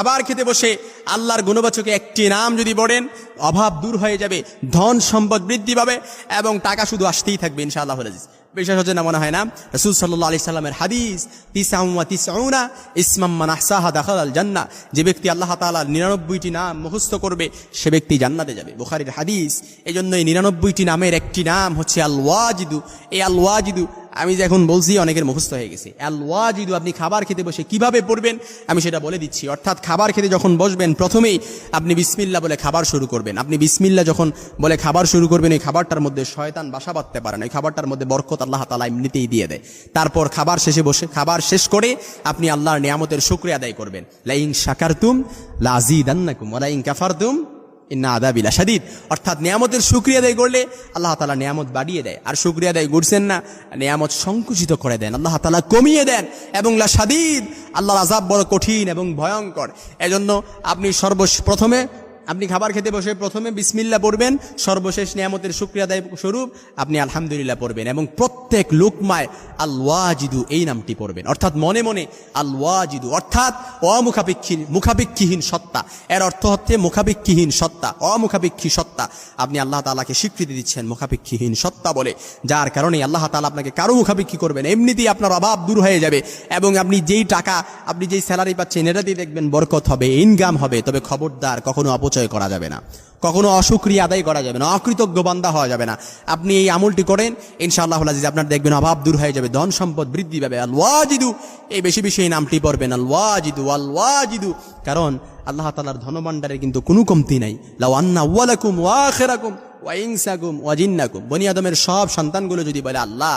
খাবার খেতে বসে আল্লাহর গুণবাচকে একটি নাম যদি বলেন, অভাব দূর হয়ে যাবে, ধন সম্পদ বৃদ্ধি পাবে এবং টাকা শুধু আসতেই থাকবে ইনশাআল্লাহ আজিজ বিশ্বাস হচ্ছে না মনে হয় না? রসুল সাল্লাহ আলি সাল্লামের হাদিস তিসাউমা তিসাউনা ইসমাম মানাহসাহা দাখাল আল জান্না যে ব্যক্তি আল্লাহ তাআলার নিরানব্বইটি নাম মুখস্থ করবে, সে ব্যক্তি জান্নাতে যাবে। বুখারির হাদিস এই জন্য এই নিরানব্বইটি নামের একটি নাম হচ্ছে আল ওয়াজিদু এই আল ওয়াজিদু আমি যে এখন বলছি, অনেকের মুখস্থ হয়ে গেছে। আল ওয়াজিদু, আপনি খাবার খেতে বসে কীভাবে পড়বেন? আমি সেটা বলে দিচ্ছি। অর্থাৎ খাবার খেতে যখন বসবেন, প্রথমেই আপনি বিসমিল্লা বলে খাবার শুরু করবেন। আপনি বিসমিল্লা যখন বলে খাবার শুরু করবেন, এই খাবারটার মধ্যে শয়তান বাসা বাঁধতে পারেন এই খাবারটার মধ্যে বরকত আল্লাহ তালা এমনিতেই দিয়ে দেয়। তারপর খাবার শেষে বসে, খাবার শেষ করে আপনি আল্লাহর নিয়ামতের শুক্রিয়া আদায় করবেন। লাইং শাকারতুম, লাজিদান্নাকুম ওয়ালাইং কাফারতুম ইন্না আদাবিলা সাদিদ অর্থাৎ নিয়ামতের শুক্রিয়া আদায় করলে আল্লাহ তালা নিয়ামত বাড়িয়ে দেয়। আর শুক্রিয়া আদায় করছেন না, নিয়ামত সংকুচিত করে দেন। আল্লাহ তালা কমিয়ে দেন এবং লা সাদিদ আল্লাহর আজাব বড় কঠিন এবং ভয়ঙ্কর। এজন্য আপনি সর্বশ, প্রথমে আপনি খাবার খেতে বসে প্রথমে বিসমিল্লা পড়বেন। সর্বশেষ নিয়ামতের শুক্রিয়া আদায় স্বরূপ আপনি আলহামদুলিল্লাহ পড়বেন এবং প্রত্যেক লোকমায় আল ওয়াজিদু এই নামটি পড়বেন। অর্থাৎ মনে মনে আল ওয়াজিদু অর্থাৎ অমুখাপেক্ষী মুখাপেক্ষীহীন সত্তা। এর অর্থ হচ্ছে মুখাপেক্ষীহীন সত্তা, অমুখাপেক্ষী সত্তা। আপনি আল্লাহ তালাকে স্বীকৃতি দিচ্ছেন মুখাপেক্ষীহীন সত্তা বলে, যার কারণে আল্লাহ তালা আপনাকে কারও মুখাপেক্ষী করবেন। এমনিতেই আপনার অভাব দূর হয়ে যাবে এবং আপনি যেই টাকা, আপনি যেই স্যালারি পাচ্ছেন এটা দিয়ে দেখবেন বরকত হবে, ইনকাম হবে। তবে খবরদার কখনো অপচয় করা যাবে না। কখনো অসুক্রিয়া আদায় করা যাবে না, অকৃতজ্ঞ বান্দা হওয়া যাবে না। আপনি এই আমলটি করেন ইনশাআল্লাহ আজিজ আপনার দেখবেন অভাব দূর হয়ে যাবে, ধন সম্পদ বৃদ্ধি পাবে। আল ওয়াজিদু এই বেশি বেশি এই নামটি পড়বেন আল ওয়াজিদু আল ওয়াজিদু কারণ আল্লাহ তালার ধনভাণ্ডারে কিন্তু কোনো কমতি নাই। লাউ আন্না ওয়ালাকুম ওয়াখেরাকুম ওয়াইংসাকুম ওয়াজিন্নাকুম বনি আদমের সব সন্তানগুলো যদি বলে, আল্লাহ,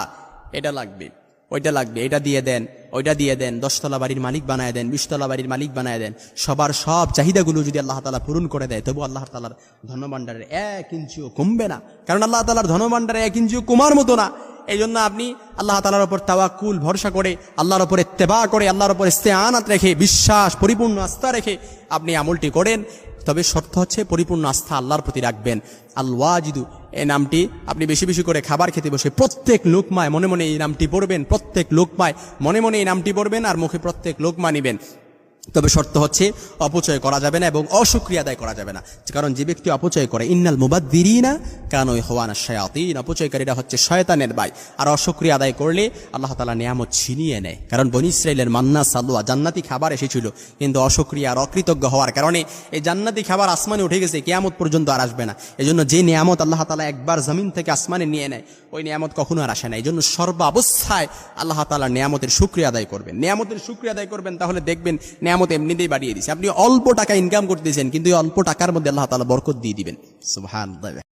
এটা লাগবে। ওইটা লাগবে, এটা দিয়ে দেন, ওইটা দিয়ে দেন, দশতলা বাড়ির মালিক বানায় দেন, বিশতলা বাড়ির মালিক বানায় দেন, সবার সব চাহিদাগুলো যদি আল্লাহ তালা পূরণ করে দেয় তবু আল্লাহ তালার ধনভাণ্ডারের এক ইঞ্চিও কমবে না। কারণ আল্লাহ তালার ধনভাণ্ডারে এক ইঞ্চিও কমার মতো না। এই জন্য আপনি আল্লাহ তালার ওপর তাওয়াকুল ভরসা করে, আল্লাহর ওপর ইত্তেবা করে, আল্লাহর ওপর ইস্তেআনাত রেখে, বিশ্বাস, পরিপূর্ণ আস্থা রেখে আপনি আমলটি করেন। তবে শর্ত হচ্ছে পরিপূর্ণ আস্থা আল্লাহর প্রতি রাখবেন। আল ওয়াজিদু এই নামটি আপনি বেশি বেশি করে খাবার খেতে বসে প্রত্যেক লোকমায় মনে মনে এই নামটি পড়বেন, প্রত্যেক লোকমায় মনে মনে এই নামটি পড়বেন আর মুখে প্রত্যেক লোকমা নিবেন। তবে শর্ত হচ্ছে অপচয় করা যাবে না এবং অসুক্রিয়া আদায় করা যাবে না। কারণ যে ব্যক্তি অপচয় করে, ইন্নাল মুবাদ্দিরিনা কেন ওই হওয়ানা শায়াতিন। অপচয়কারীরা হচ্ছে শয়তানের বাই আর অসুক্রিয়া আদায় করলে আল্লাহ তালা নিয়ামত ছিনিয়ে নেয়। কারণ বনি ইসরায়েলের মান্না সালুয়া জান্নাতি খাবার এসেছিল। কিন্তু অসুক্রিয়া আর অকৃতজ্ঞ হওয়ার কারণে এই জান্নাতি খাবার আসমানে উঠে গেছে, কেয়ামত পর্যন্ত আর আসবে না। এই জন্য যে নিয়ামত আল্লাহ তালা একবার জমিন থেকে আসমানে নিয়ে নেয়, ওই নিয়ামত কখনো আর আসে না। এই জন্য সর্বাবস্থায় আল্লাহ তালা নিয়ামতের শুক্রিয়া আদায় করবেন। নিয়ামতের শুক্রিয়া আদায় করবেন, তাহলে দেখবেন নিয়ামত এমনিতেই বাড়িয়ে দিচ্ছে আপনি অল্প টাকা ইনকাম করতেছেন, কিন্তু অল্প টাকার মধ্যে আল্লাহ তালা বরকত দিয়ে দিবেন। সুবহান